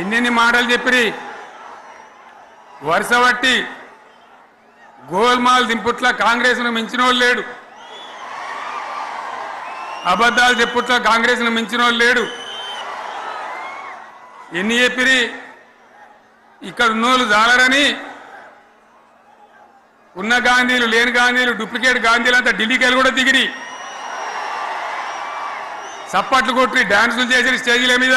ఎన్నెన్ని మాటలు చెప్పిరి? వరుస బట్టి గోల్మాల్ దింపుట్ల కాంగ్రెస్ను మించినోళ్ళు లేడు. అబద్ధాలు చెప్పుట్ల కాంగ్రెస్ను ను మించినోళ్ళు లేడు. ఎన్ని చెప్పిరి? ఇక్కడ ఉన్నోళ్ళు జాలరని ఉన్న గాంధీలు లేని గాంధీలు డూప్లికేట్ గాంధీలు అంతా ఢిల్లీకి వెళ్ళి కూడా దిగిరి. చప్పట్లు కొట్టి డాన్సులు చేసిన స్టేజీల మీద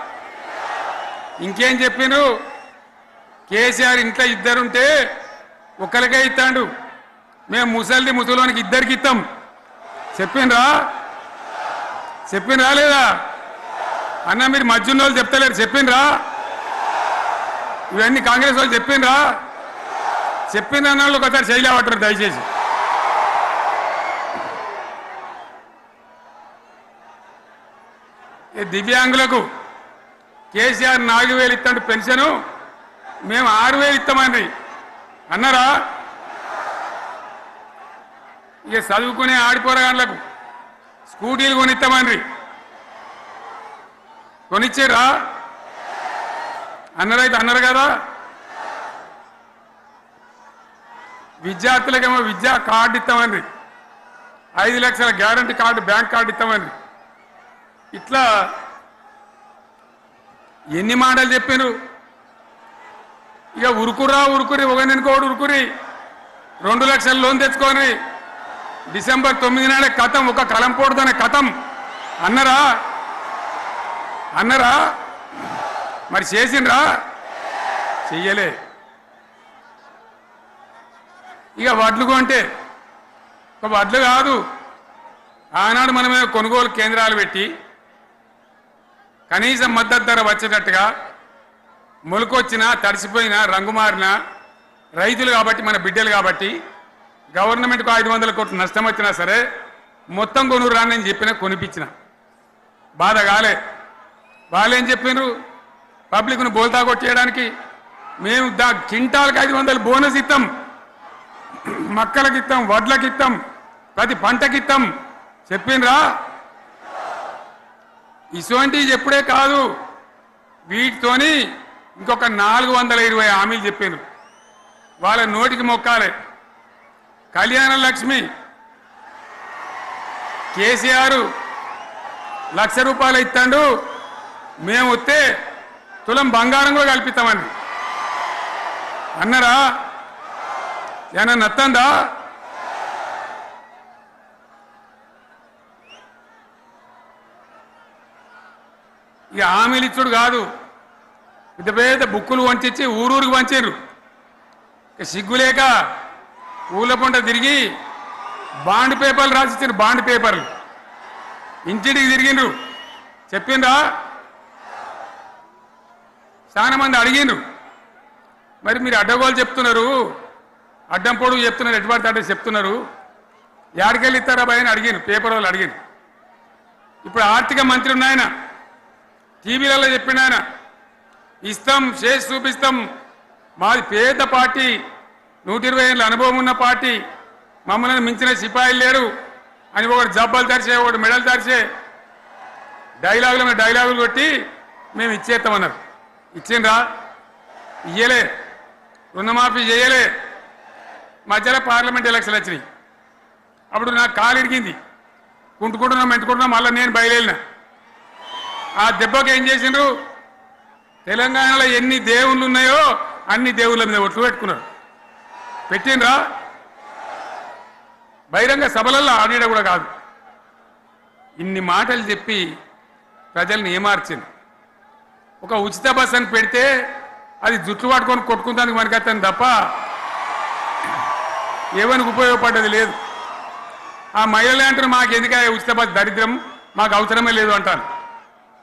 ఇంకేం చెప్పినారు కేసీఆర్ ఇంట్లో ఇద్దరుంటే ఒక్కరికే ఇస్తాడు. మేము ముసలిది ముసలోనికి ఇద్దరికి ఇస్తాం చెప్పిండ్రా? చెప్పిండ్రా లేదా? అన్న మీరు మధ్యున్న వాళ్ళు చెప్తలేరు. చెప్పిండ్రా? ఇవన్నీ కాంగ్రెస్ వాళ్ళు చెప్పిండ్రా? చెప్పిన అన్న వాళ్ళు ఒకసారి చేయలేవటారు దయచేసి దివ్యాంగులకు కేసీఆర్ నాలుగు వేలు ఇస్తాడు పెన్షను మేము ఆరు వేలు ఇస్తామండి. అన్నారా? ఇక చదువుకునే ఆడిపోరగాళ్ళకు స్కూటీలు కొనిస్తామని కొనిచ్చారా? అన్నరైతే అన్నారు కదా? విద్యార్థులకేమో విద్యా కార్డు ఇస్తామండి. ఐదు లక్షల గ్యారంటీ కార్డు బ్యాంక్ కార్డు ఇస్తామండి. ఇట్లా ఎన్ని మాటలు చెప్పారు ఇక ఉరుకురా ఉరుకురి ఒకరినికోడు ఉరుకురి రెండు లక్షల లోన్ తెచ్చుకొని డిసెంబర్ తొమ్మిది నాడే కథం ఒక కలం పోడుదనే కథం. అన్నరా? అన్నరా? మరి చేసిండ్రా? చెయ్యలే. ఇక వడ్లు కొంటే ఒక వడ్లు కాదు. ఆనాడు మనమే కొనుగోలు కేంద్రాలు పెట్టి కనీసం మద్దతు ధర వచ్చేటట్టుగా మొలకొచ్చినా తడిసిపోయినా రంగుమారినా రైతులు కాబట్టి మన బిడ్డలు కాబట్టి గవర్నమెంట్కు ఐదు వందల కోట్లు నష్టం వచ్చినా సరే మొత్తం కొనురు నేను చెప్పిన కొనిపించిన. బాధ కాలే. వాళ్ళేం చెప్పినారు? పబ్లిక్ను బోల్తా కొట్టేయడానికి మేము దా కింటాలకు ఐదు వందలు బోనస్ ఇస్తాం మక్కలకి ఇస్తాం వడ్లకి ఇస్తాం ప్రతి పంటకి ఇస్తాం చెప్పిండ్రా? ఇటువంటివి చెప్పుడే కాదు. వీటితోని ఇంకొక నాలుగు వందల ఇరవై హామీలు చెప్పాను వాళ్ళ నోటికి మొక్కాలి. కళ్యాణ లక్ష్మి కేసీఆర్ లక్ష రూపాయలు ఇస్తాడు మేము వస్తే తులం బంగారం కూడా కల్పిస్తామని అన్నారా ఏమన్నా నత్తందా? ఇక హామీలిచ్చుడు కాదు. పెద్ద పెద్ద బుక్కులు వంచి ఊరూరికి వంచారు సిగ్గులేక ఊళ్ళ పంట తిరిగి బాండ్ పేపర్లు రాసిచ్చారు బాండ్ పేపర్లు. ఇంటికి తిరిగిండ్రు. చెప్పిండ్రా? చాలా మంది అడిగిండ్రు. మరి మీరు అడ్డగోలు చెప్తున్నారు. అడ్డం పొడుగు చెప్తున్నారు. ఎటువంటి అడ్డ చెప్తున్నారు? యాడికెళ్ళి ఇస్తారా భయని అడిగాను పేపర్ వాళ్ళు అడిగాను ఇప్పుడు ఆర్థిక మంత్రి ఉన్నాయన. టీవీలలో చెప్పిన ఆయన ఇస్తాం చేసి చూపిస్తాం మాది పేద పార్టీ నూట ఇరవై ఏళ్ళ అనుభవం ఉన్న పార్టీ మమ్మల్ని మించిన సిపాయిలు లేరు అని ఒకటి జబ్బలు తెరిచే ఒకటి మెడలు తెరిచే డైలాగులు మీద డైలాగులు కొట్టి మేము ఇచ్చేస్తామన్నారు. ఇచ్చిండ్రా? ఇయ్యలే. రుణమాఫీ చేయలే. మధ్యలో పార్లమెంట్ ఎలక్షన్ వచ్చినాయి. అప్పుడు నాకు కాలు ఇరిగింది. కుంటుకుంటున్నాం మెంటుకుంటున్నాం మళ్ళీ నేను బయలుదేరిన. ఆ దెబ్బకి ఏం చేసిండ్రు? తెలంగాణలో ఎన్ని దేవుళ్ళు ఉన్నాయో అన్ని దేవుళ్ళ మీద ఒట్లు పెట్టుకున్నారు. పెట్టిండ్రా? బహిరంగ సభలలో ఆడిడ కూడా కాదు. ఇన్ని మాటలు చెప్పి ప్రజల్ని ఏమార్చింది ఒక ఉచిత బస్ అని పెడితే అది జుట్లు పట్టుకొని కొట్టుకుందానికి మనకత్తాను తప్ప ఏమనికి ఉపయోగపడ్డది లేదు. ఆ మహిళలు అంటారు మాకు ఎందుక ఉచిత బస్ దరిద్రం? మాకు అవసరమే లేదు అంటారు.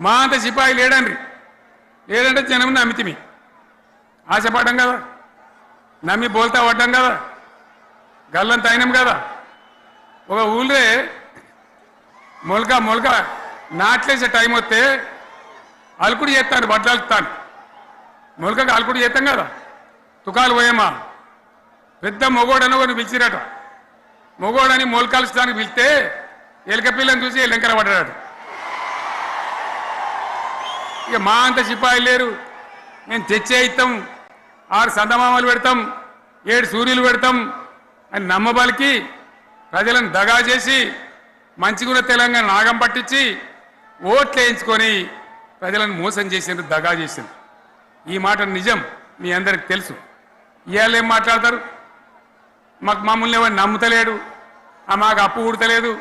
మా అంత సిపాయి లేడండి. లేదంటే జనం నమ్మితిమి ఆశపడ్డం కదా. నమ్మి బోల్తా పడ్డం కదా. గల్లం తగినం కదా. ఒక ఊళ్ళే మొలక మొలక నాట్లేసే టైం వస్తే అలుకుడు చేస్తాను బట్టలుతాను అలుకుతాను మొలకకు అలుకుడు చేస్తాం కదా. తుకాలు పోయేమా పెద్ద మొగోడని ఒకరిని పిలిచిరట. మొగోడని మొలకలుస్తానికి పిలిస్తే ఎలక పిల్లని చూసి ఎలంకర పడ్డాడు ఇక మా అంత సిపాయి లేరు. మేము తెచ్చే ఇస్తాం ఆరు సందమామలు పెడతాం ఏడు సూర్యులు పెడతాం అని నమ్మబలికి ప్రజలను దగా చేసి మంచిగున్న తెలంగాణ నాగం పట్టించి ఓట్లు వేయించుకొని ప్రజలను మోసం చేసిండ్రు దగా చేసిండ్రు. ఈ మాట నిజం మీ అందరికి తెలుసు. ఇవాళ ఏం మాట్లాడతారు? మాకు మమ్మల్ని ఎవరు నమ్ముతలేడు ఆ మాకు అప్పు ఉడతలేదు